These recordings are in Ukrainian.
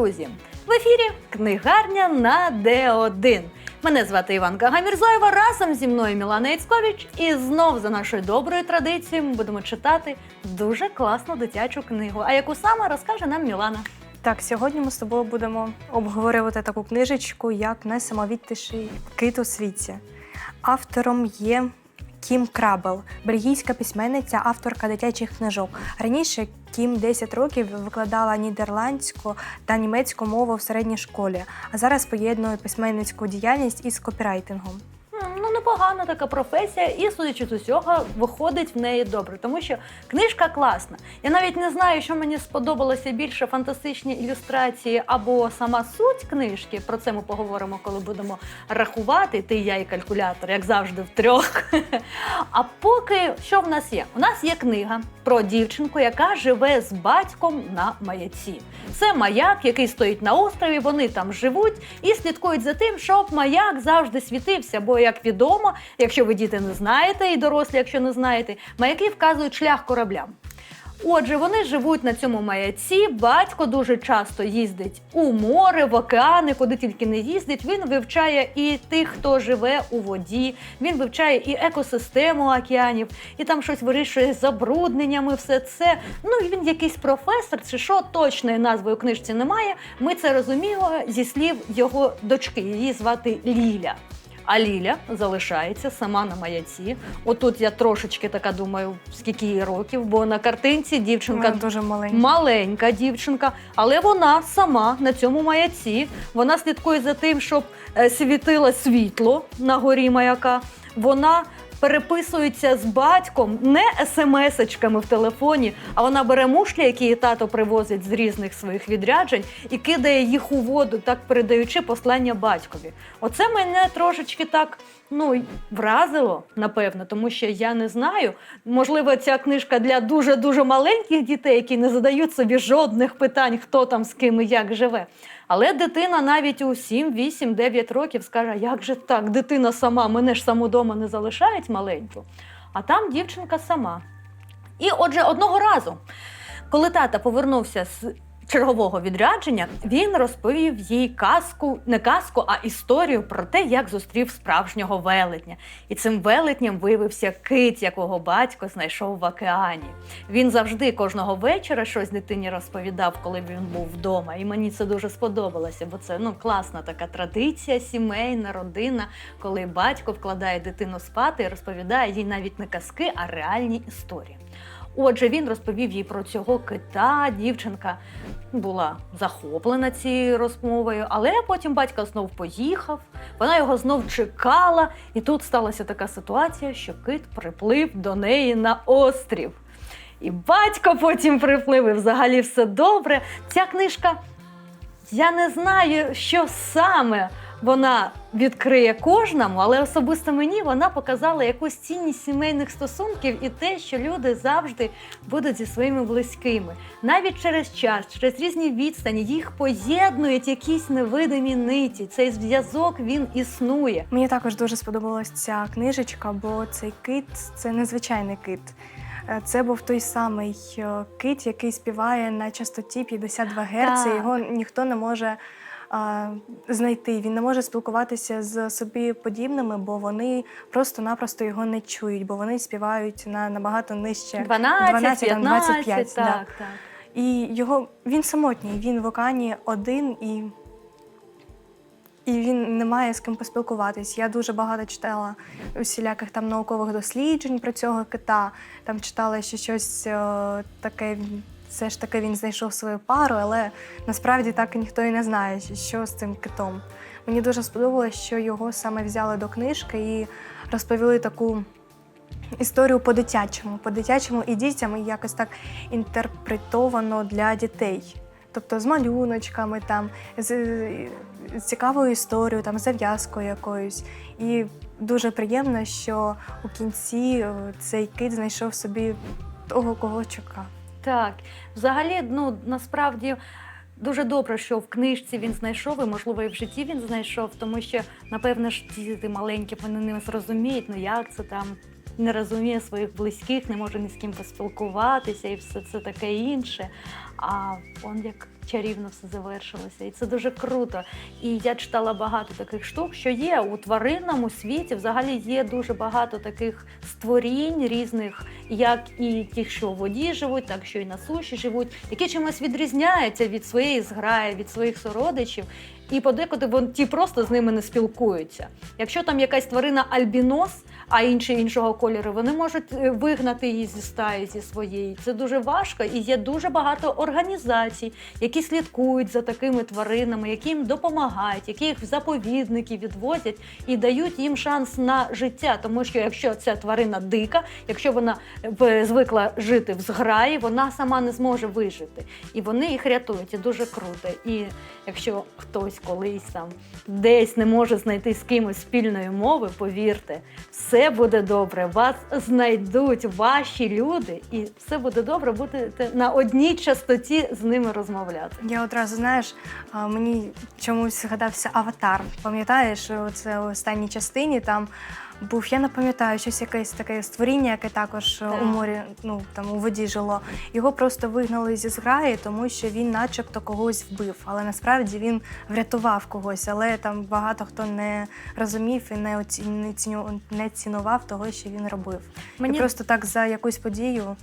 друзі! В ефірі книгарня на Д1. Мене звати Іванка Гамірзоєва. Разом зі мною Мілана Яцькович. І знов за нашою доброю традицією ми будемо читати дуже класну дитячу книгу. А яку саме розкаже нам Мілана. Так, сьогодні ми з тобою будемо обговорювати таку книжечку, як найсамовітіший кит у світі. Автором є Кім Крабел, бельгійська письменниця, авторка дитячих книжок. Раніше Кім 10 років викладала нідерландську та німецьку мову в середній школі, а зараз поєднує письменницьку діяльність із копірайтингом. Непогана така професія, і судячи з усього, виходить в неї добре, тому що книжка класна. Я навіть не знаю, що мені сподобалося більше фантастичні ілюстрації або сама суть книжки. Про це ми поговоримо, коли будемо рахувати. Ти, я і калькулятор, як завжди, втрьох. А поки що в нас є? У нас є книга про дівчинку, яка живе з батьком на маяці. Це маяк, який стоїть на острові. Вони там живуть і слідкують за тим, щоб маяк завжди світився. Бо, як відомо, якщо ви діти не знаєте, і дорослі, якщо не знаєте, маяки вказують шлях кораблям. Отже, вони живуть на цьому маяці. Батько дуже часто їздить у море, в океани, куди тільки не їздить. Він вивчає і тих, хто живе у воді. Він вивчає і екосистему океанів, і там щось вирішує з забрудненнями. Все це. Ну він якийсь професор, чи що точної назви у книжці немає. Ми це розуміємо зі слів його дочки. Її звати Ліля. А Ліля залишається сама на маяці. Отут я трошечки така думаю, скільки їй років, бо на картинці дівчинка Вона дуже маленька. маленька дівчинка, але вона сама на цьому маяці. Вона слідкує за тим, щоб е, світило світло на горі маяка. Вона переписується з батьком не смс-очками в телефоні, а вона бере мушлі, які її тато привозить з різних своїх відряджень, і кидає їх у воду, так передаючи послання батькові. Оце мене трошечки так ну вразило, напевно, тому що я не знаю. Можливо, ця книжка для дуже дуже маленьких дітей, які не задають собі жодних питань, хто там з ким і як живе. Але дитина навіть у 7, 8, 9 років скаже, як же так, дитина сама, мене ж саму дома не залишають маленьку. А там дівчинка сама. І отже, одного разу, коли тата повернувся з чергового відрядження, він розповів їй казку, не казку, а історію про те, як зустрів справжнього велетня. І цим велетням виявився кит, якого батько знайшов в океані. Він завжди кожного вечора щось дитині розповідав, коли він був вдома. І мені це дуже сподобалося, бо це ну класна така традиція, сімейна, родина, коли батько вкладає дитину спати і розповідає їй навіть не казки, а реальні історії. Отже, він розповів їй про цього кита. Дівчинка була захоплена цією розмовою, але потім батько знов поїхав. Вона його знов чекала, і тут сталася така ситуація, що кит приплив до неї на острів. І батько потім приплив, і взагалі все добре. Ця книжка, я не знаю, що саме вона відкриє кожному, але особисто мені вона показала якусь цінність сімейних стосунків і те, що люди завжди будуть зі своїми близькими. Навіть через час, через різні відстані, їх поєднують якісь невидимі ниті. Цей зв'язок він існує. Мені також дуже сподобалась ця книжечка, бо цей кит це незвичайний кит. Е, Це був той самий е, кит, який співає на частоті 52 Гц. Його ніхто не може знайти. Він не може спілкуватися з собі подібними, бо вони просто-напросто його не чують, бо вони співають на набагато нижче 12, 12, 15, 25, так, да. так. І його він самотній, він в океані один і. І він не має з ким поспілкуватись. Я дуже багато читала усіляких там наукових досліджень про цього кита. Там читала, що щось е, таке, все ж таки він знайшов свою пару, але насправді так ніхто і не знає, що з цим китом. Мені дуже сподобалось, що його саме взяли до книжки і розповіли таку історію по-дитячому, по-дитячому і дітям і якось так інтерпретовано для дітей. Тобто з малюночками, там, з, з цікавою історією, там, зав'язкою якоюсь. І дуже приємно, що у кінці е, цей кит знайшов собі того, кого чекав. Так, взагалі, ну насправді. Дуже добре, що в книжці він знайшов, і можливо, і в житті він знайшов, тому що, напевно ж, діти маленькі, вони не зрозуміють, ну як це там не розуміє своїх близьких, не може ні з ким поспілкуватися і все це таке інше. А он як чарівно все завершилося. І це дуже круто. І я читала багато таких штук, що є у тваринному світі. Взагалі є дуже багато таких створінь різних, як і ті, що в воді живуть, так що і на суші живуть, які чимось відрізняються від своєї зграї, від своїх сородичів. І подекуди вон ті просто з ними не спілкуються. Якщо там якась тварина альбінос, а інші іншого кольору, вони можуть е, вигнати її зі стаї зі своєї. Це дуже важко, і є дуже багато організацій, які слідкують за такими тваринами, які їм допомагають, які їх в заповідники відвозять і дають їм шанс на життя. Тому що якщо ця тварина дика, якщо вона е, звикла жити в зграї, вона сама не зможе вижити. І вони їх рятують. І дуже круто. І якщо хтось колись там десь не може знайти з кимось спільної мови, повірте, все буде добре. Вас знайдуть ваші люди, і все буде добре. Будете на одній частоті з ними розмовляти. Я одразу знаєш, мені чомусь згадався аватар. Пам'ятаєш, це в останній частині там був, я не пам'ятаю, щось якесь таке створіння, яке також е, Так. у морі, ну там у воді жило. Його просто вигнали зі зграї, тому що він, начебто, когось вбив. Але насправді він врятував когось. Але там багато хто не розумів і не оці... не, ціню... не цінував того, що він робив. Мені І просто так за якусь подію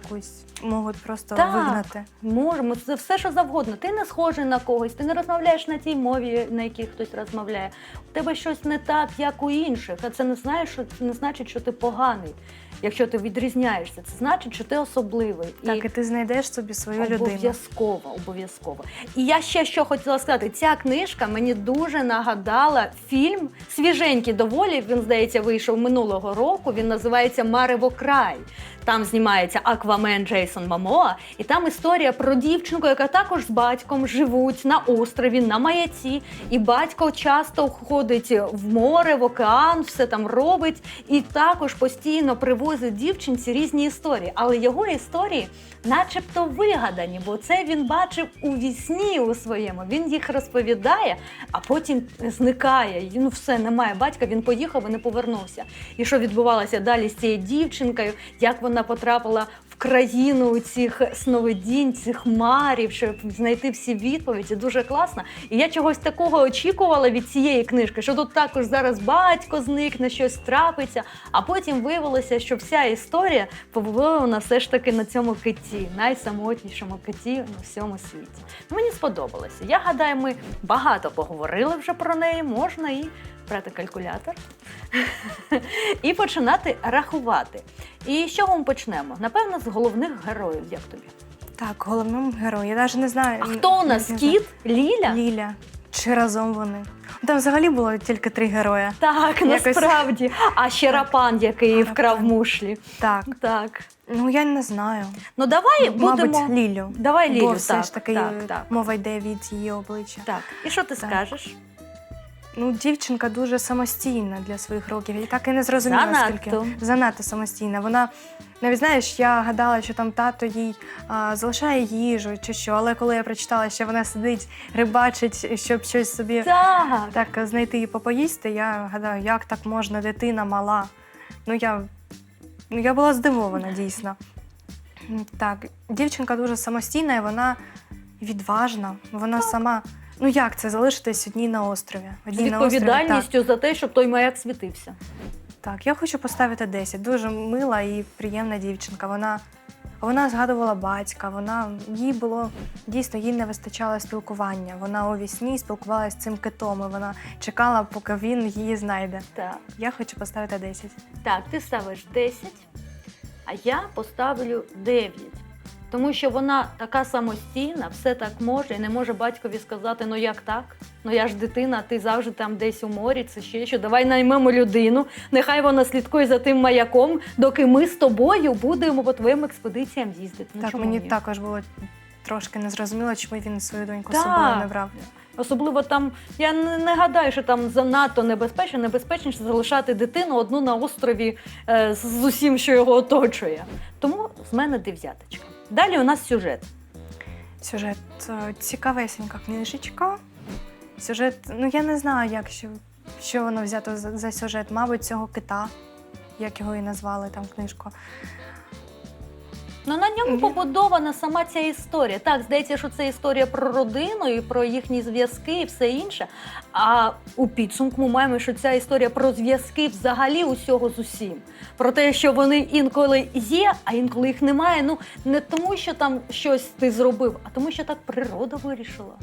такусь можуть просто Так. вигнати. Можемо, це все, що завгодно. Ти не схожий на когось, ти не розмовляєш на тій мові, на якій хтось розмовляє. У тебе щось не так, як у інших. А це не знаєш, що не значить, що ти поганий. Якщо ти відрізняєшся, це значить, що ти особливий. Так, і ти знайдеш собі свою людину. Обов'язково, обов'язково. І я ще що хотіла сказати: ця книжка мені дуже нагадала фільм свіженький доволі. Він здається вийшов минулого року. Він називається Марево край. Там знімається Аквамен Джейсон Мамоа, і там історія про дівчинку, яка також з батьком живуть на острові, на маяці. І батько часто ходить в море, в океан, все там робить, і також постійно привозить дівчинці різні історії. Але його історії, начебто, вигадані, бо це він бачив у вісні у своєму. Він їх розповідає, а потім зникає. Ну, все, немає батька. Він поїхав і не повернувся. І що відбувалося далі з цією дівчинкою, як вона потрапила в країну цих сновидінь, цих марів, щоб знайти всі відповіді. Дуже класно. І я чогось такого очікувала від цієї книжки, що тут також зараз батько зникне, щось трапиться. А потім виявилося, що вся історія побудована все ж таки на цьому киті, найсамотнішому киті на всьому світі. Мені сподобалося. Я гадаю, ми багато поговорили вже про неї. Можна і брати калькулятор і починати рахувати. І з чого ми почнемо? Напевно, з головних героїв, як тобі. Так, головному герою. Я навіть не знаю. А хто у нас не знаю. кіт? Ліля? Ліля. Чи разом вони? Там взагалі було тільки три герої. Так, Якось- насправді. А ще рапан, який Рапан. вкрав мушлі. Так. Так. Ну я не знаю. Ну давай будемо. Мабуть, Лілю. Давай Лілю, Бо все так, ж таки так, так. мова йде від її обличчя. Так. І що ти Так. скажеш? Ну, дівчинка дуже самостійна для своїх років. Я так і не зрозуміла, Занадто. скільки занадто самостійна. Вона навіть знаєш, я гадала, що там тато їй а, залишає їжу чи що, але коли я прочитала, що вона сидить, рибачить, щоб щось собі Так. так знайти і попоїсти, я гадаю, як так можна, дитина мала. Ну я, ну, я була здивована дійсно. Так, дівчинка дуже самостійна і вона відважна. Вона сама. Ну як це залишитись одній на острові? З Одній на острові, відповідальністю за те, щоб той маяк світився. Так, я хочу поставити 10. Дуже мила і приємна дівчинка. Вона, вона згадувала батька, вона їй було дійсно їй не вистачало спілкування. Вона у вісні спілкувалася з цим китом. і Вона чекала, поки він її знайде. Так. Я хочу поставити 10. Так, ти ставиш 10, а я поставлю 9. Тому що вона така самостійна, все так може, і не може батькові сказати, ну як так? Ну я ж дитина, ти завжди там десь у морі, це ще що. Давай наймемо людину, нехай вона слідкує за тим маяком, доки ми з тобою будемо по твоїм експедиціям їздити. Ну, так, чому мені ні? також було трошки незрозуміло, чому він свою доньку з Так. собою не брав. Особливо там, я не, не гадаю, що там занадто небезпечно, небезпечніше залишати дитину одну на острові е, з, з усім, що його оточує. Тому з мене дев'яточка. Далі у нас сюжет. Сюжет е, цікавесенька книжечка. Сюжет, ну я не знаю, як що, що воно взято за, за сюжет, мабуть, цього кита. як його і назвали там книжку. Ну на ньому побудована сама ця історія. Так, здається, що це історія про родину і про їхні зв'язки і все інше. А у підсумку ми маємо, що ця історія про зв'язки взагалі усього з усім. Про те, що вони інколи є, а інколи їх немає. Ну не тому, що там щось ти зробив, а тому, що так природа вирішила.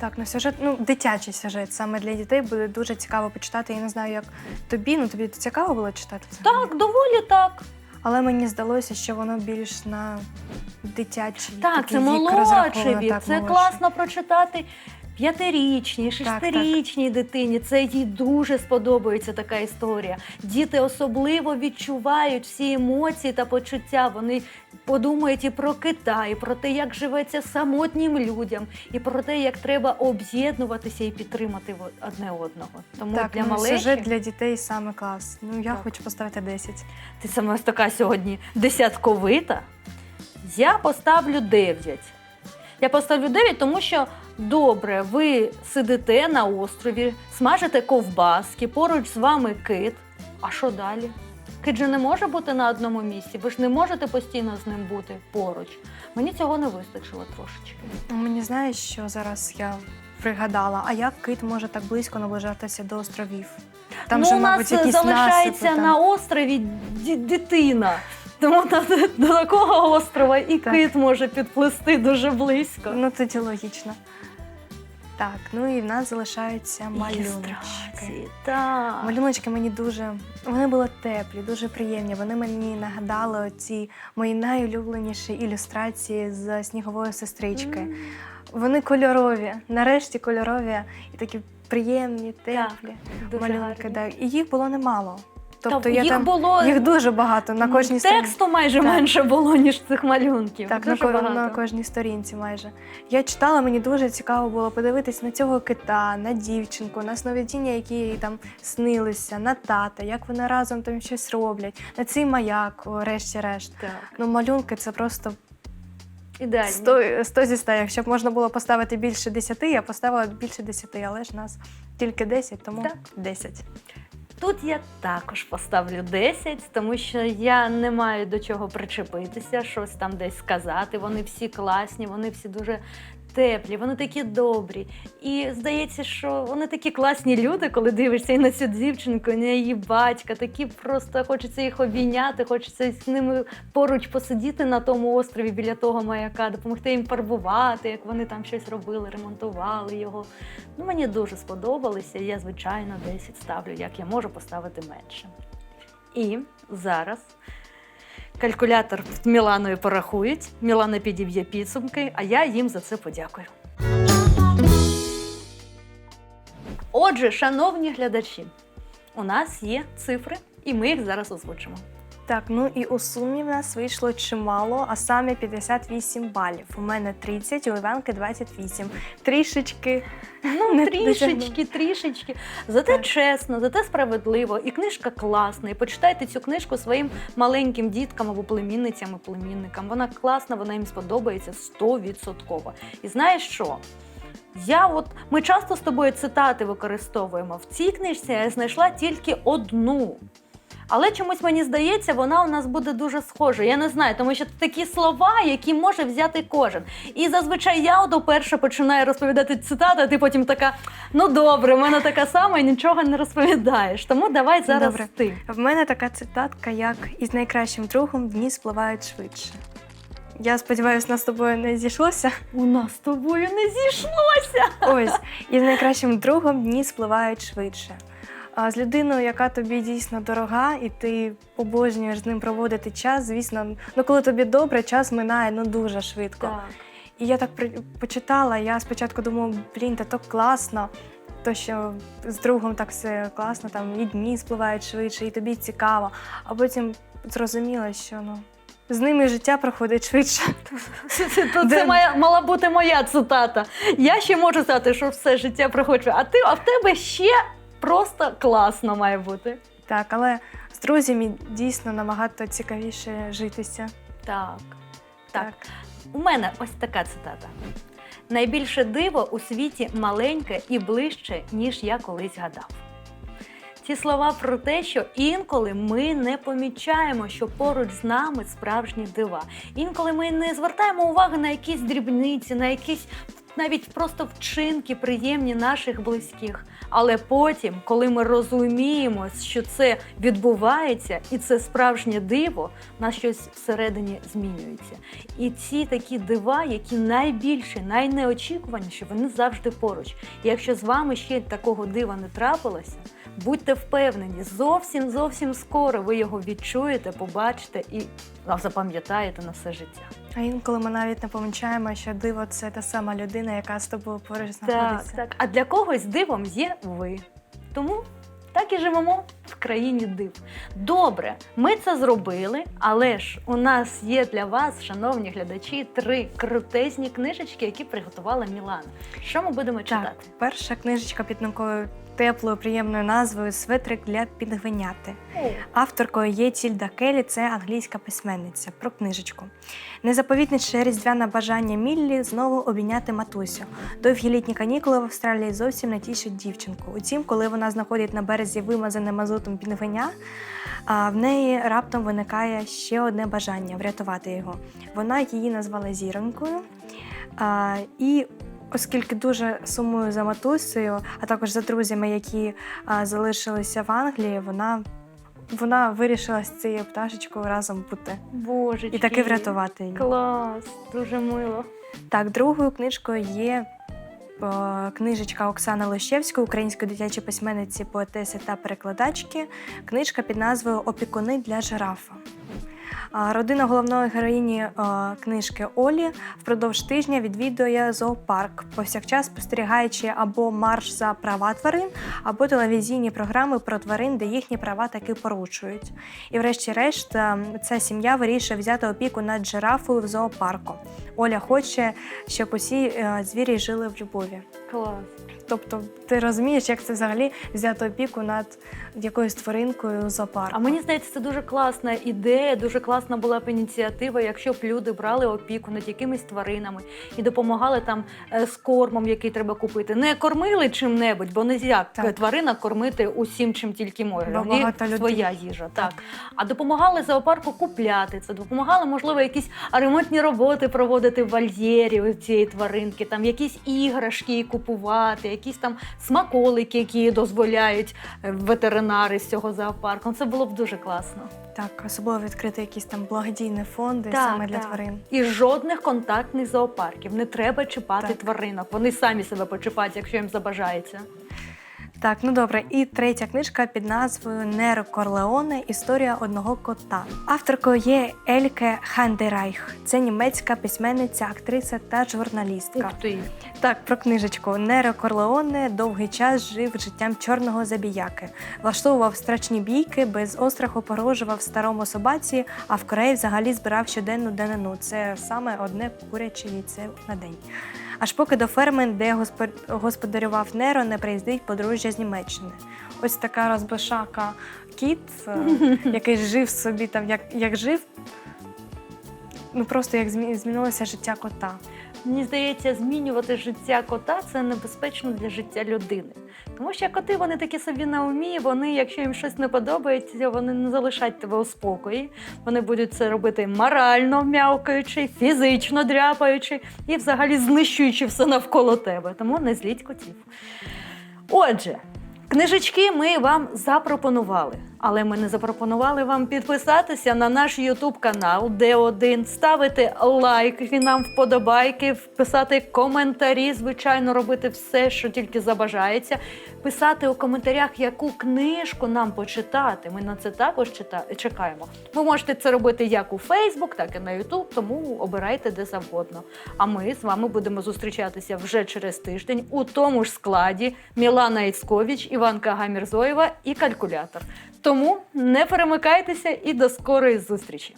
Так, ну сюжет, ну дитячий сюжет саме для дітей буде дуже цікаво почитати. Я не знаю, як тобі, ну тобі цікаво було читати це? Так, доволі так. Але мені здалося, що воно більш на дитячий. Так, такий це вік молодший розраховано, вік. так, Це молодший. класно прочитати п'ятирічній, шестирічній дитині. Це їй дуже сподобається така історія. Діти особливо відчувають всі емоції та почуття. Вони подумають і про Китай, і про те, як живеться самотнім людям, і про те, як треба об'єднуватися і підтримати одне одного. Тому Так, для ну, малечі сюжет для дітей саме клас. Ну я Так. хочу поставити 10. ти саме така сьогодні десятковита. Я поставлю 9. Я поставлю 9, тому що добре, ви сидите на острові, смажите ковбаски, поруч з вами кит. А що далі? Кит же не може бути на одному місці, ви ж не можете постійно з ним бути поруч. Мені цього не вистачило трошечки. Ну, Мені знаєш, що зараз я пригадала, а як кит може так близько наближатися до островів? Там ну, же, у нас мабуть, якісь залишається насипи, на там. острові ді- дитина. Тому на- до такого острова і Так. кит може підплисти дуже близько. Ну тоді логічно. Так, ну і в нас залишаються малюночки. Ілюстрації, так. Малюночки мені дуже вони були теплі, дуже приємні. Вони мені нагадали оці мої найулюбленіші ілюстрації з снігової сестрички. М. Вони кольорові, нарешті кольорові і такі приємні, теплі Дуже малюнки. гарні. Да. І їх було немало. Тобто Та я їх там було їх дуже багато на кожній сторінці. тексту майже Так. менше було, ніж цих малюнків. Так, на, дуже багато. на кожній сторінці майже. Я читала, мені дуже цікаво було подивитись на цього кита, на дівчинку, на сновидіння, які їй там снилися, на тата, як вони разом там щось роблять, на цей маяк, решті-решт. Ну, малюнки це просто Ідеально. 100, 100 зі 100. Якщо б можна було поставити більше 10, я поставила більше 10, але ж нас тільки 10, тому Так. 10. Тут я також поставлю 10, тому що я не маю до чого причепитися, щось там десь сказати. Вони всі класні, вони всі дуже теплі, вони такі добрі. І здається, що вони такі класні люди, коли дивишся і на цю дівчинку, і на її батька. Такі просто хочеться їх обійняти, хочеться з ними поруч посидіти на тому острові біля того маяка, допомогти їм фарбувати, як вони там щось робили, ремонтували його. Ну, мені дуже сподобалися. Я, звичайно, 10 ставлю, як я можу поставити менше. І зараз калькулятор з Міланою порахують. Мілана підіб'є підсумки, а я їм за це подякую. Отже, шановні глядачі, у нас є цифри, і ми їх зараз озвучимо. Так, ну і у сумі в нас вийшло чимало, а саме 58 балів. У мене 30, у Іванки 28. Трішечки. Ну, Не трішечки, трішечки. Зате Так. чесно, зате справедливо. І книжка класна. І почитайте цю книжку своїм маленьким діткам або племінницям і племінникам. Вона класна, вона їм сподобається 100%. І знаєш що? Я от ми часто з тобою цитати використовуємо. В цій книжці я знайшла тільки одну. Але чомусь мені здається, вона у нас буде дуже схожа. Я не знаю, тому що це такі слова, які може взяти кожен. І зазвичай я ото перше починаю розповідати цитати, а ти потім така: ну добре, в мене така сама і нічого не розповідаєш. Тому давай зараз Добре. ти. В мене така цитатка, як із найкращим другом дні спливають швидше. Я сподіваюся, нас з тобою не зійшлося. У нас з тобою не зійшлося. Ось, із найкращим другом дні спливають швидше. А з людиною, яка тобі дійсно дорога, і ти обожнюєш з ним проводити час, звісно, ну коли тобі добре, час минає ну дуже швидко. Так. І я так почитала, я спочатку думала, блін, та то класно. То, що з другом так все класно, там і дні спливають швидше, і тобі цікаво. А потім зрозуміла, що ну з ними життя проходить швидше. Це, це, то це моя, мала бути моя цитата. Я ще можу сказати, що все життя проходить. А ти, а в тебе ще просто класно має бути. Так, але з друзями дійсно набагато цікавіше житися. Так. Так. У мене ось така цитата. Найбільше диво у світі маленьке і ближче, ніж я колись гадав. Ці слова про те, що інколи ми не помічаємо, що поруч з нами справжні дива. Інколи ми не звертаємо уваги на якісь дрібниці, на якісь навіть просто вчинки приємні наших близьких. Але потім, коли ми розуміємо, що це відбувається, і це справжнє диво, в нас щось всередині змінюється. І ці такі дива, які найбільші, найнеочікуваніші, вони завжди поруч. І якщо з вами ще такого дива не трапилося, будьте впевнені, зовсім зовсім скоро ви його відчуєте, побачите і запам'ятаєте на все життя. А інколи ми навіть не помічаємо, що диво це та сама людина, яка з тобою поруч Так, знаходиться. так. А для когось дивом є ви. Тому так і живемо в країні див. Добре, ми це зробили, але ж у нас є для вас, шановні глядачі, три крутезні книжечки, які приготувала Мілана. Що ми будемо читати? Так, перша книжечка під такою теплою, приємною назвою Светрик для підгвиняти. Авторкою є Тільда Келі, це англійська письменниця про книжечку. Незаповітніше різдвяне бажання Міллі знову обійняти матусю. Довгі літні канікули в Австралії зовсім не тішать дівчинку. Утім, коли вона знаходить на березі вимазане мазутом пінгвиня, а в неї раптом виникає ще одне бажання врятувати його. Вона її назвала зіронькою. А, і Оскільки дуже сумую за матусею, а також за друзями, які а, залишилися в Англії, вона, вона вирішила з цією пташечкою разом бути Боже, і таки врятувати її. Клас, дуже мило. Так, другою книжкою є книжечка Оксани Лощевської, української дитячої письменниці, поетеси та перекладачки. Книжка під назвою Опікуни для жирафа. Родина головної героїні е, книжки Олі впродовж тижня відвідує зоопарк, повсякчас спостерігаючи або марш за права тварин, або телевізійні програми про тварин, де їхні права таки порушують. І, врешті-решт, е, ця сім'я вирішує взяти опіку над жирафою в зоопарку. Оля хоче, щоб усі е, звірі жили в любові. Клас. Тобто, ти розумієш, як це взагалі взяти опіку над якоюсь тваринкою зоопарку. А мені здається, це дуже класна ідея, дуже класна була б ініціатива, якщо б люди брали опіку над якимись тваринами і допомагали там е, з кормом, який треба купити. Не кормили чим-небудь, бо не як Так. тварина кормити усім, чим тільки може. Бо В них людей. своя їжа. Так. А допомагали зоопарку купляти це, допомагали, можливо, якісь ремонтні роботи проводити в вольєрі у цієї тваринки, там якісь іграшки купувати, якісь там смаколики, які дозволяють е, ветеринари з цього зоопарку. Це було б дуже класно. Так, особливо відкрити якісь там благодійні фонди Так, саме для так. тварин. І жодних контактних зоопарків. Не треба чіпати Так. тваринок. Вони самі себе почіпають, якщо їм забажається. Так, ну добре. І третя книжка під назвою Неро Корлеоне Історія одного кота. Авторкою є Ельке Хандерайх. Це німецька письменниця, актриса та журналістка. Ух ти. Так, про книжечку. Неро Корлеоне довгий час жив життям чорного забіяки, влаштовував страчні бійки, без остраху погрожував старому собаці, а в Кореї взагалі збирав щоденну данину. Це саме одне куряче яйце на день. Аж поки до ферми, де госпо- господарював Неро, не приїздить подружжя з Німеччини. Ось така розбишака кіт, е, який жив собі там, як, як жив. Ну просто як змінилося життя кота. Мені здається, змінювати життя кота це небезпечно для життя людини. Тому що коти вони такі собі на умі, вони, якщо їм щось не подобається, вони не залишать тебе у спокої. Вони будуть це робити морально м'явкаючи, фізично дряпаючи і взагалі знищуючи все навколо тебе. Тому не зліть котів. Отже, книжечки ми вам запропонували, але ми не запропонували вам підписатися на наш Ютуб канал Д1, ставити лайки нам вподобайки, писати коментарі, звичайно, робити все, що тільки забажається. Писати у коментарях, яку книжку нам почитати. Ми на це також чекаємо. Ви можете це робити як у Фейсбук, так і на Ютуб, тому обирайте де завгодно. А ми з вами будемо зустрічатися вже через тиждень у тому ж складі Мілана Іцковіч, Іванка Гамірзоєва і калькулятор. Тому не перемикайтеся і до скорої зустрічі.